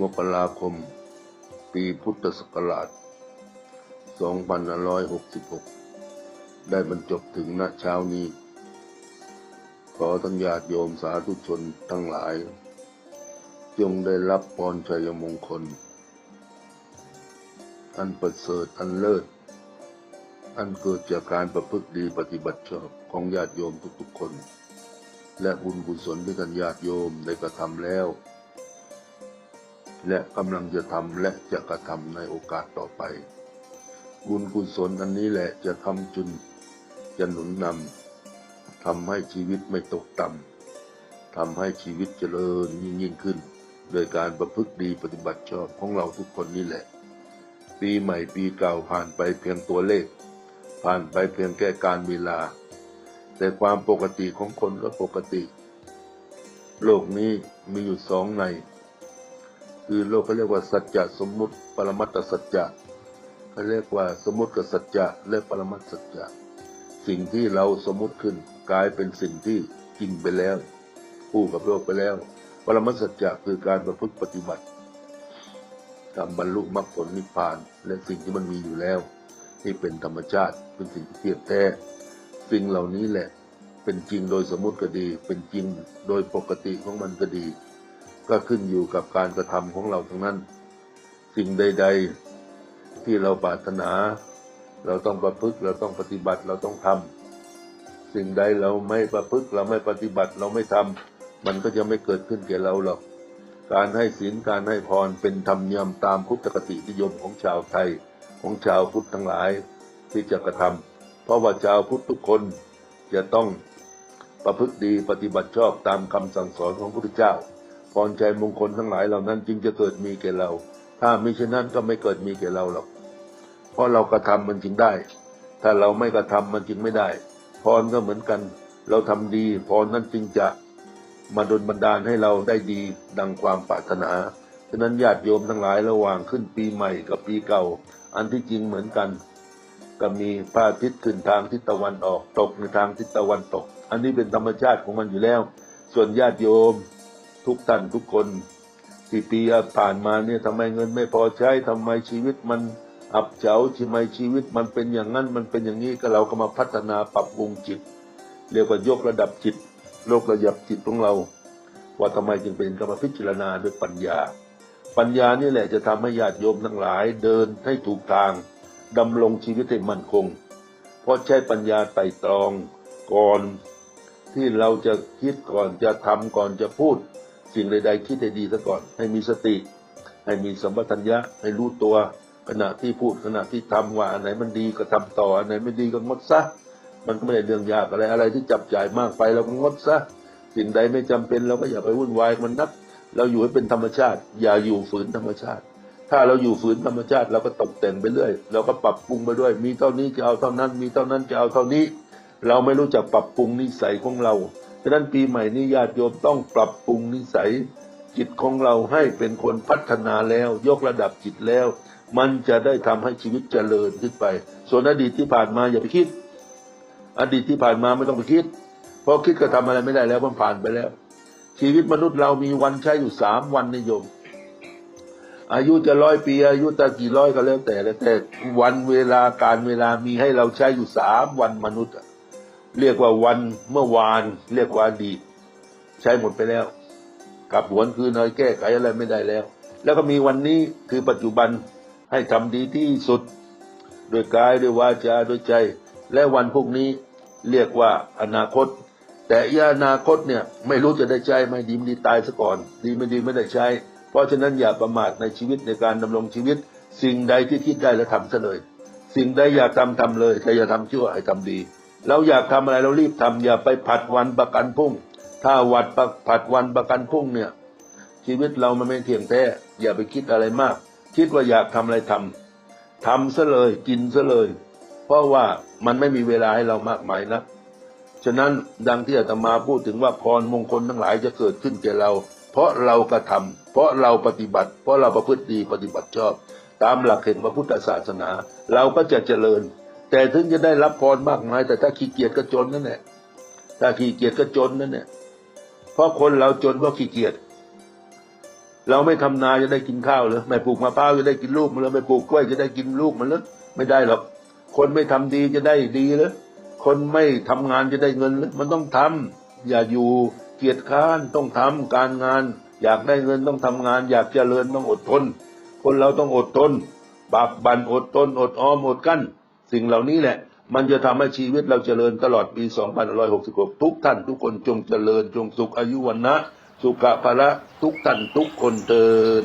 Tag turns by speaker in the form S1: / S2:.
S1: มกราคม ปีพุทธศักราช 2566 ได้บรรจบถึงณเช้านี้ ขอทั้งญาติโยมสาธุชนทั้งหลาย จงได้รับพรชัยมงคล อันประเสริฐอันเลิศ อันเกิดจากการประพฤติดีปฏิบัติชอบของญาติโยมทุกๆคน และบุญกุศลที่ท่านญาติโยมได้กระทำแล้ว และกำลังจะทำและจะกระทำในโอกาสต่อไป บุญกุศลอันนี้แหละจะทำจุน จะหนุนนำทำให้ชีวิตไม่ตกต่ำทำให้ชีวิตเจริญยิ่งยิ่งขึ้น โดยการประพฤติดีปฏิบัติชอบของเราทุกคนนี่แหละ ปีใหม่ปีเก่าผ่านไปเพียงตัวเลข ผ่านไปเพียงแค่การเวลา แต่ความปกติของคนก็ปกติ โลกนี้มีอยู่สองใน คือโลกเขาเรียกว่าสัจจะสมมุติปรมัตถสัจจะเขาเรียกว่าสมมุติกับสัจจะและปรมัตถสัจจะสิ่งที่เราสมมุติขึ้นกลายเป็นสิ่งที่จริงไปแล้วคู่กับโลกไปแล้ว ปรมัตถสัจจะคือการประพฤติปฏิบัติทำบรรลุมรรคผลนิพพาน และสิ่งที่มันมีอยู่แล้วที่เป็นธรรมชาติเป็นสิ่งที่เทียบแท้สิ่งเหล่านี้แหละ เป็นจริงโดยสมมติก็ดี เป็นจริงโดยปกติของมันก็ดี ก็ขึ้นอยู่กับการกระทำของเราทั้งนั้น สิ่งใด ๆ ที่เราปรารถนา เราต้องประพฤติเราต้องปฏิบัติเราต้องทำสิ่งใดเราไม่ประพฤติเราไม่ปฏิบัติเราไม่ทำมันก็จะไม่เกิดขึ้นแก่เราหรอก การให้ศีลการให้พรเป็นธรรมเนียมตามพุทธคตินิยมของชาวไทยของชาวพุทธทั้งหลายที่จะกระทำเพราะว่าชาวพุทธทุกคนจะต้องประพฤติดีปฏิบัติชอบตามคำสั่งสอนของพระพุทธเจ้า พรใจมงคลทั้งหลายเหล่านั้นจึงจะเกิดมีแก่เรา ถ้ามิฉะนั้นก็ไม่เกิดมีแก่เราหรอก เพราะเรากระทำมันจึงได้ ถ้าเราไม่กระทำมันจึงไม่ได้ พรก็เหมือนกัน เราทำดีพรนั้นจึงจะมาดลบันดาลให้เราได้ดีดังความปรารถนา ฉะนั้นญาติโยมทั้งหลายระหว่างขึ้นปีใหม่กับปีเก่า อันที่จริงเหมือนกัน ก็มีพระอาทิตย์ขึ้นทางทิศตะวันออกตกในทางทิศตะวันตก อันนี้เป็นธรรมชาติของมันอยู่แล้ว ส่วนญาติโยม ทุกท่านทุกคนที่ปีผ่านมาเนี่ยทำไมเงินไม่พอใช้ทำไมชีวิตมันอับเฉาทำไมชีวิตมันเป็นอย่างนั้นมันเป็นอย่างนี้ก็เราก็มาพัฒนาปรับปรุงจิต เรียกว่ายกระดับจิตโลกระดับจิตของเรา ว่าทำไมจึงเป็นกรรมพิจารณาด้วยปัญญา ปัญญานี่แหละจะทำให้ญาติโยมทั้งหลายเดินให้ถูกทางดำรงชีวิตให้มั่นคง เพราะใช้ปัญญาไต่ตรองก่อนที่เราจะคิดก่อนจะทำก่อนจะพูด สิ่งใดๆคิดให้ดีซะก่อน ให้มีสติ ให้มีสัมปชัญญะให้รู้ตัวขณะที่พูดขณะที่ทำว่าอันไหนมันดีก็ทำต่ออันไหนไม่ดีก็งดซะมันก็ไม่ได้เรื่องยากอะไรอะไรที่จับจ่ายมากไปเราก็งดซะสิ่งใดไม่จำเป็นเราก็อย่าไปวุ่นวายมันนัก เราอยู่ให้เป็นธรรมชาติ อย่าอยู่ฝืนธรรมชาติ ถ้าเราอยู่ฝืนธรรมชาติเราก็ตกแต่งไปเรื่อยเราก็ปรับปรุงไปด้วย มีเท่านี้จะเอาเท่านั้น มีเท่านั้นจะเอาเท่านี้ เราไม่รู้จักปรับปรุงนิสัยของเรา ฉะนั้นปีใหม่นี้ญาติโยมต้องปรับปรุงนิสัย จิตของเราให้เป็นคนพัฒนาแล้ว ยกระดับจิตแล้ว มันจะได้ทำให้ชีวิตเจริญขึ้นไป ส่วนอดีตที่ผ่านมาอย่าไปคิด อดีตที่ผ่านมาไม่ต้องไปคิด เพราะคิดก็ทำอะไรไม่ได้แล้วมันผ่านไปแล้ว ชีวิตมนุษย์เรามีวันใช้อยู่สามวันนิยมอายุจะร้อยปี อายุจะกี่ร้อยก็แล้วแต่แล้วแต่วันเวลาการเวลามีให้เราใช้อยู่สามวันมนุษย์ เรียกว่าวันเมื่อวาน เรียกว่าอดีตใช้หมดไปแล้วกลับหวนคืนอะไรแก้ไขอะไรไม่ได้แล้ว แล้วก็มีวันนี้คือปัจจุบันให้ทำดีที่สุด โดยกายด้วยวาจาด้วยใจ และวันพวกนี้เรียกว่าอนาคต แต่อีอนาคตเนี่ยไม่รู้จะได้ใช้ไหม่ดีไม่ดีตายซะก่อน ดีไม่ดีไม่ได้ใช้ เพราะฉะนั้นอย่าประมาทในชีวิตในการดำรงชีวิต สิ่งใดที่คิดได้แล้วทำซะเลย สิ่งใดอยากทำทำเลยแต่อย่าทำชั่วให้ทำดี เราอยากทำอะไรเรารีบทำอย่าไปผัดวันประกันพรุ่ง ถ้าวัดปัดวันประกันพรุ่งเนี่ย ชีวิตเรามันไม่เที่ยงแท้อย่าไปคิดอะไรมาก คิดว่าอยากทำอะไรทำทำซะเลยกินซะเลย เพราะว่ามันไม่มีเวลาให้เรามากมายนะฉะนั้นดังที่อาตมาพูดถึงว่าพรมงคลทั้งหลายจะเกิดขึ้นแก่เรา เพราะเรากระทำเพราะเราปฏิบัติ เพราะเราประพฤติดีปฏิบัติชอบ ตามหลักแห่งพระพุทธศาสนา เราก็จะเจริญ แต่ถึงจะได้รับพรมากมาย แต่ถ้าขี้เกียจก็จนนั่นแหละถ้าขี้เกียจก็จนนั่นแหละเพราะคนเราจนเพราะขี้เกียจเราไม่ทำนาจะได้กินข้าวหรือไม่ปลูกมะพร้าวจะได้กินลูกมันหรือไม่ปลูกกล้วยจะได้กินลูกมันหรือไม่ได้หรอกคนไม่ทำดีจะได้ดีหรือคนไม่ทำงานจะได้เงินหรือมันต้องทำอย่าอยู่เกียจค้านต้องทำการงาน อยากได้เงินต้องทำงาน อยากเจริญต้องอดทน คนเราต้องอดทนบากบั่นอดทนอดออมอดกั้น สิ่งเหล่านี้แหละ มันจะทำให้ชีวิตเราเจริญตลอดปี 2566 ทุกท่านทุกคนจงเจริญจงสุขอายุวันนะ สุขภาระทุกท่านทุกคนเติน